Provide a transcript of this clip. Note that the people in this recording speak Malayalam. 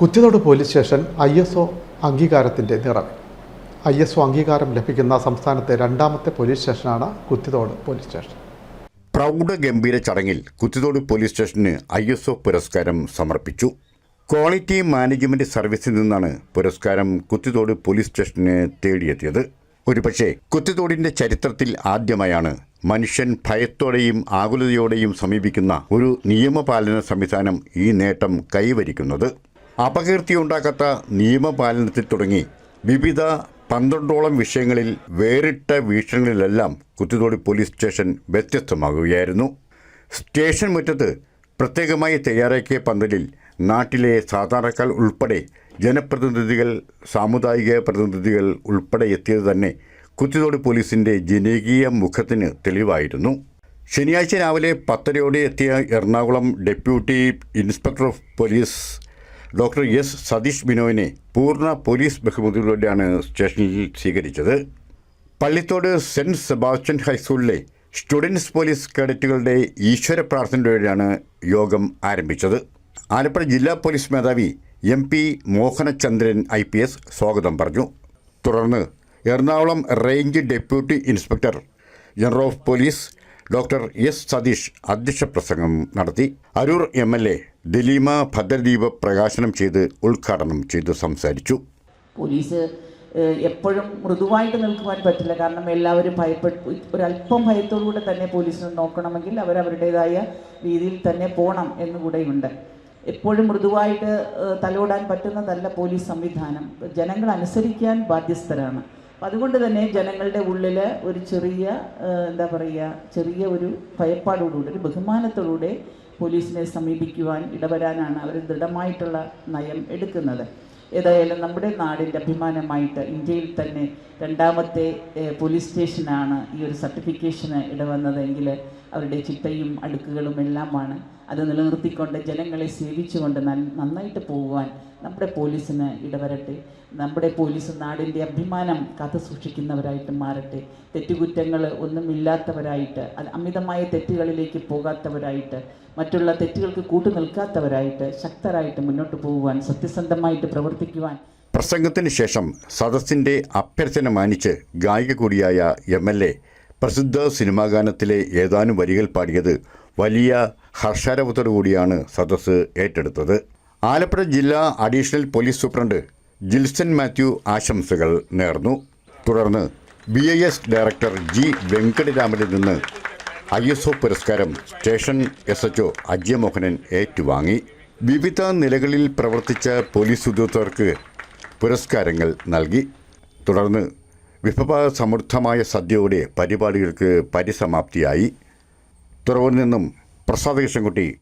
Kuthiathode police station I S O അംഗീകാരത്തിന്റെ നിറവിൽ ഐ എസ് ഒ അംഗീകാരം ലഭിക്കുന്ന സംസ്ഥാനത്തെ രണ്ടാമത്തെ പോലീസ് സ്റ്റേഷനാണ് കുറ്റിതോട് പോലീസ് സ്റ്റേഷൻ. പ്രൗഢ ഗംഭീര ചടങ്ങിൽ കുറ്റിതോട് പോലീസ് സ്റ്റേഷന് ഐ എസ് ഒ പുരസ്കാരം സമർപ്പിച്ചു. ക്വാളിറ്റി മാനേജ്മെന്റ് സർവീസിൽ നിന്നാണ് പുരസ്കാരം കുറ്റിതോട് പോലീസ് സ്റ്റേഷന് തേടിയെത്തിയത്. ഒരുപക്ഷെ കുത്തിത്തോടിന്റെ ചരിത്രത്തിൽ ആദ്യമായാണ് മനുഷ്യൻ ഭയത്തോടെയും ആകുലതയോടെയും സമീപിക്കുന്ന ഒരു നിയമപാലന സംവിധാനം ഈ നേട്ടം കൈവരിക്കുന്നത്. അപകീർത്തിയുണ്ടാക്കാത്ത നിയമപാലനത്തിൽ തുടങ്ങി. വിവിധ പന്ത്രണ്ടോളം വിഷയങ്ങളിൽ വേറിട്ട വീക്ഷണങ്ങളിലെല്ലാം കുത്തിത്തോടി പോലീസ് സ്റ്റേഷൻ വ്യത്യസ്തമാകുകയായിരുന്നു. സ്റ്റേഷൻ മുറ്റത്ത് പ്രത്യേകമായി തയ്യാറാക്കിയ പന്തലിൽ നാട്ടിലെ സാധാരണക്കാർ ഉൾപ്പെടെ ജനപ്രതിനിധികൾ സാമുദായിക പ്രതിനിധികൾ ഉൾപ്പെടെ എത്തിയത് തന്നെ കുത്തിത്തോട് പോലീസിന്റെ ജനകീയ മുഖത്തിന് തെളിവായിരുന്നു. ശനിയാഴ്ച രാവിലെ പത്തരയോടെ എത്തിയ Ernakulam deputy inspector of police doctor S Satheesh ബിനോയിനെ പൂർണ പോലീസ് ബഹുമതികളോടെയാണ് സ്റ്റേഷനിൽ സ്വീകരിച്ചത്. പള്ളിത്തോട് സെന്റ് സെബാസ്റ്റ്യൻ ഹൈസ്കൂളിലെ സ്റ്റുഡൻസ് പോലീസ് കേഡറ്റുകളുടെ ഈശ്വര പ്രാർത്ഥനയോടെയാണ് യോഗം ആരംഭിച്ചത്. ആലപ്പുഴ ജില്ലാ പോലീസ് മേധാവി M P Mohanachandran I P S സ്വാഗതം പറഞ്ഞു. തുടർന്ന് Ernakulam range deputy inspector general of police doctor S Satheesh അധ്യക്ഷ പ്രസംഗം നടത്തി. Aroor M L A Daleema ഭദ്രദീപ പ്രകാശനം ചെയ്ത് ഉദ്ഘാടനം ചെയ്ത് സംസാരിച്ചു. പോലീസ് എപ്പോഴും മൃദുവായിട്ട് നിൽക്കുവാൻ പറ്റില്ല. കാരണം എല്ലാവരും ഭയപ്പെട്ട് ഒരല്പം ഭയത്തോടുകൂടെ തന്നെ പോലീസിനെ നോക്കണമെങ്കിൽ അവരവരുടേതായ രീതിയിൽ തന്നെ പോകണം എന്നുകൂടെയുണ്ട് എപ്പോഴും മൃദുവായിട്ട് തലോടാൻ പറ്റുന്നതല്ല പോലീസ് സംവിധാനം. ജനങ്ങൾ അനുസരിക്കാൻ ബാധ്യസ്ഥരാണ്. അതുകൊണ്ട് തന്നെ ജനങ്ങളുടെ ഉള്ളിൽ ഒരു ചെറിയ എന്താ പറയുക ചെറിയ ഒരു ഭയപ്പാടോടുകൂടി ഒരു ബഹുമാനത്തോടുകൂടെ പോലീസിനെ സമീപിക്കുവാൻ ഇടവരാനാണ് അവർ ദൃഢമായിട്ടുള്ള നയം എടുക്കുന്നത്. ഏതായാലും നമ്മുടെ നാടിന്റെ അഭിമാനമായിട്ട് ഇന്ത്യയിൽ തന്നെ രണ്ടാമത്തെ പോലീസ് സ്റ്റേഷനാണ് ഈ ഒരു സർട്ടിഫിക്കേഷന് ഇടവന്നതെങ്കിൽ അവരുടെ ചിട്ടയും അടുക്കുകളും എല്ലാമാണ്. അത് നിലനിർത്തിക്കൊണ്ട് ജനങ്ങളെ സേവിച്ചുകൊണ്ട് നന്നായിട്ട് പോകുവാൻ നമ്മുടെ പോലീസിന് ഇടവരട്ടെ. നമ്മുടെ പോലീസ് നാടിന്റെ അഭിമാനം കാത്തു സൂക്ഷിക്കുന്നവരായിട്ട് മാറട്ടെ. തെറ്റുകുറ്റങ്ങൾ ഒന്നുമില്ലാത്തവരായിട്ട് അമിതമായ തെറ്റുകളിലേക്ക് പോകാത്തവരായിട്ട് മറ്റുള്ള തെറ്റുകൾക്ക് കൂട്ടു നിൽക്കാത്തവരായിട്ട് ശക്തരായിട്ട് മുന്നോട്ട് പോകുവാൻ സത്യസന്ധമായിട്ട് പ്രവർത്തിക്കുവാൻ. പ്രസംഗത്തിന് ശേഷം സദസ്സിന്റെ അഭ്യർത്ഥന മാനിച്ച് ഗായിക കൂടിയായ എം എൽ എ പ്രസിദ്ധ സിനിമാ ഗാനത്തിലെ ഏതാനും വരികൾ പാടിയത് വലിയ ഹർഷാരവത്തോടു കൂടിയാണ് സദസ്സ് ഏറ്റെടുത്തത്. ആലപ്പുഴ ജില്ലാ additional police superintendent Jilson Mathew ആശംസകൾ നേർന്നു. തുടർന്ന് B I S director G വെങ്കടരാമനിൽ നിന്ന് ഐ എസ് ഒ പുരസ്കാരം station S H O Ajayamohanan ഏറ്റുവാങ്ങി. വിവിധ നിലകളിൽ പ്രവർത്തിച്ച പോലീസ് ഉദ്യോഗസ്ഥർക്ക് പുരസ്കാരങ്ങൾ നൽകി. തുടർന്ന് വിഭവ സമൃദ്ധമായ സദ്യയോടെ പരിപാടികൾക്ക് പരിസമാപ്തിയായി. തുറവിൽ നിന്നും പ്രസാദ് കൃഷ്ണൻകുട്ടി